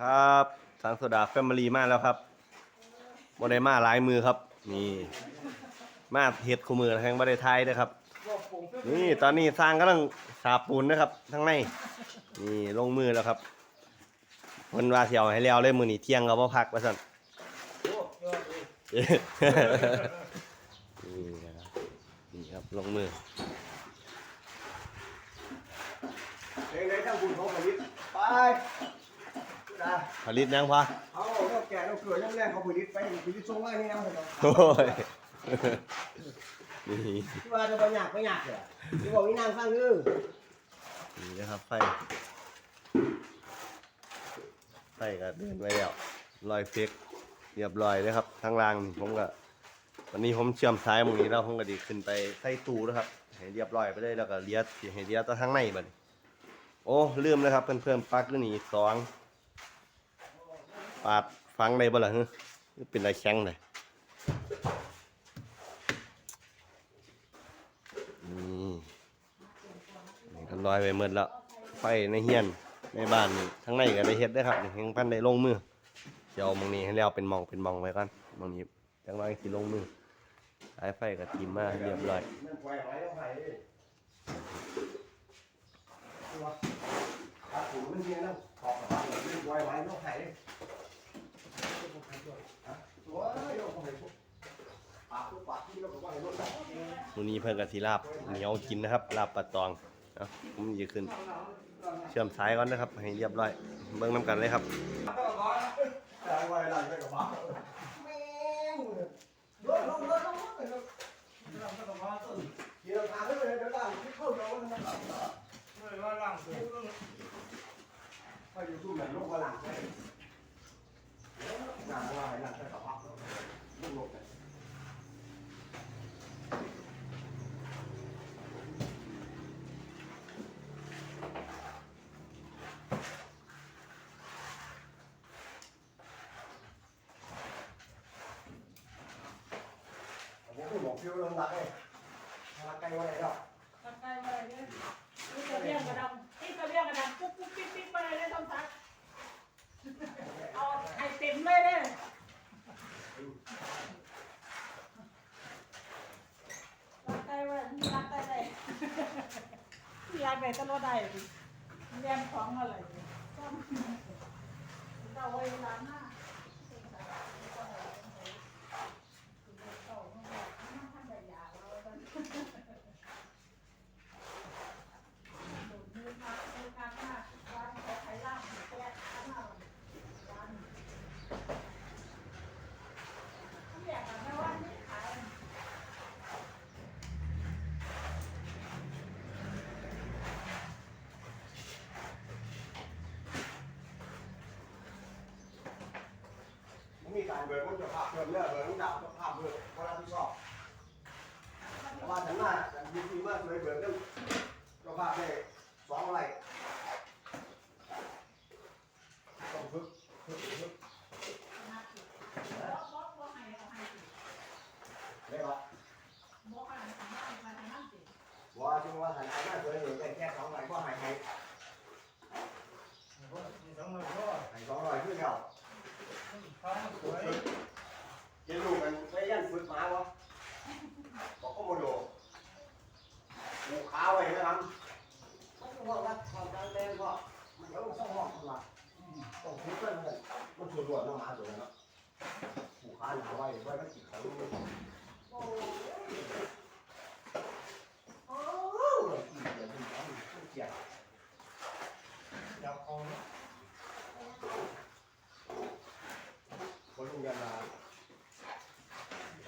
ครับสังโซดาแฟมิลี่มาแล้วครับโมได้มาหลายมือครับ นี่มาเฮ็ดคู่มือแห่งบริไทยนะครับ นี่ตอนนี้สร้างกำลังสาบปูนนะครับทั้งในนี่ลงมือแล้วครับคนว่าเสียวให้แล้วเลยมือนี่เที่ยงก็บ่พักว่าซั่นนี่นะครับนี่ครับลงมือเด็กๆทั้งบุญของผลิตไป ผลิตยังพะเอาเอาแก่เอาเกลือยังแรงเขาผลิตไปผลิตส่งมานี่นะผมโอ้ยนี่ที่ว่าจะไปยากไปยากเหรอที่บอกนี่นางฟังนึงนี่นะครับไฟไฟก็เดินไปแล้วลอยเฟกเรียบร้อยเลยครับทางล่างผมก็วันนี้ผมเชื่อมสายตรงนี้แล้วผมก็ดีขึ้นไปใส่ตู้นะครับให้เรียบร้อยไปเลยแล้วก็เลียดให้เลียดตัวทางในบัดโอ้ลืมเลยครับเพื่อนๆปลั๊กนี้สองาดฟังได้บ่ล่ะฮะเป็นอะไรแข็งเลยนี่นี่ก็ลอยไปหมดแล้วไฟในเฮียนในบ้านนี่ทั้งในก็ได้เฮ็ดได้ครับนี่ยังพันได้ลงมือเดี๋ยวมองนี้ให้แล้วเป็นมองเป็นมองไว้ก่อนมองนี้จังน้อยสิลงมือสายไฟก็ทีมมาเรียบร้อยมันปล่อยไว้แล้วไผ่ตัวขาถูมันเนียนะขอบกับมันปล่อยไว้แล้วไผ่ตัวโยกเข้าไปปุ๊บปากปุ๊บปากที่เราก็ว่าให้รถไหล มื้อนี้เพิ่นก็สิลาบเหนียวกินนะครับลาบปลาตองเนาะผมจะขึ้น เชื่อมสายก่อนนะครับ ให้เรียบร้อย เบิ่งนํกันเลยครับแต่ไว้หลังไปกับบ้าแม่งรถรถรถรถรถเดี๋ยวทางไม่เลยเดี๋ยวต่างที่เข้าเดี๋ยวมันต่างไปอยู่ตู้ไหนลงมาหลังใช่หลังว่าหลังใช่กับบ้าลงลงกันผม ก็บอกฟิวลงหลักเลยหลักไกลว่าไหนหรอกทำไงมาเลยเนี่ยนี่กระเบี้ยงกระดำนี่กระเบี้ยงกระดำปุ๊บปุ๊บปิ๊บปิ๊บมาเลยเนี่ยต้องทักเอาไข่เต็มเลยเนี่ยรักได้เว่ารักได้เลยอยากได้ตลอดได้ดิเรียนของอะไรดิซ่อมเราไว้ร้านหน้า การเบิกมันจะภาพเพิ่มเนื้อเบิกมันดาวจะภาพเบิกคนละที่ชอบแต่ว่าฉันน่าฉันยินดีมากเลยเบิกเรื่องจะภาพได้สองไรต้องฝึกฝึกฝึกได้ปะว่าจึงว่าฉันเอาหน้าเคยเห็นแต่แค่สองไรก็หายหายหายสองไรขึ้นแล้ว เดี๋ยวลูกมันไปยันฝึกหมาวะบอกก็โมโดหมูขาวไว้นะครับเขาจะว่ารักความดังแรง ก็มันเดี๋ยวมันต้องห้องมาต้องฝึกกันเลยมันสวดรวดน้ำหมาตัวนั้นเนาะหมูขาหนาไว้ไว้มันจิตเขาลูกโอ้ยโอ้ยเดี๋ยวมันเอามันเจียบจับคอเนาะคนลุงยันมา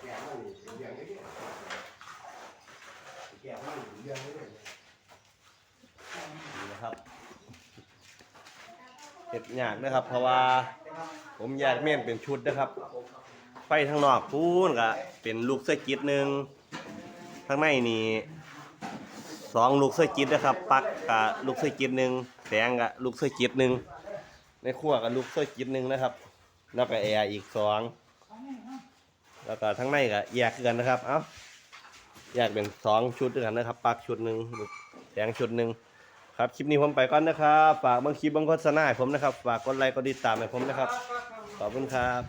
แกมันเลี้ยงได้เนี่ยแกมันเลี้ยงได้เนี่ย นี่นะครับ เฮ็ดยากนะครับ เพราะว่าผมแยกเม่นเป็นชุดนะครับ ไฟทางนอกพูนก็เป็นลูกเสื้อกิดหนึ่งข้างในนี่สองลูกเสื้อกิดนะครับปักกับลูกเสื้อกิดหนึ่งแสงกับลูกเสื้อกิดหนึ่งในครัวกับลูกเสื้อกิดหนึ่งนะครับ แล้วก็แอร์อีกสองแล้วก็ทั้งในก็แยกกันนะครับ เอ้าแยกเป็นสองชุดด้วยกันนะครับ ปักชุดหนึ่งแสงชุดหนึ่ง ครับคลิปนี้ผมไปก่อนนะครับฝากบางคลิปบางโฆษณาให้ผมนะครับ ฝากกดไลค์กดติดตามให้ผมนะครับขอบคุณครับ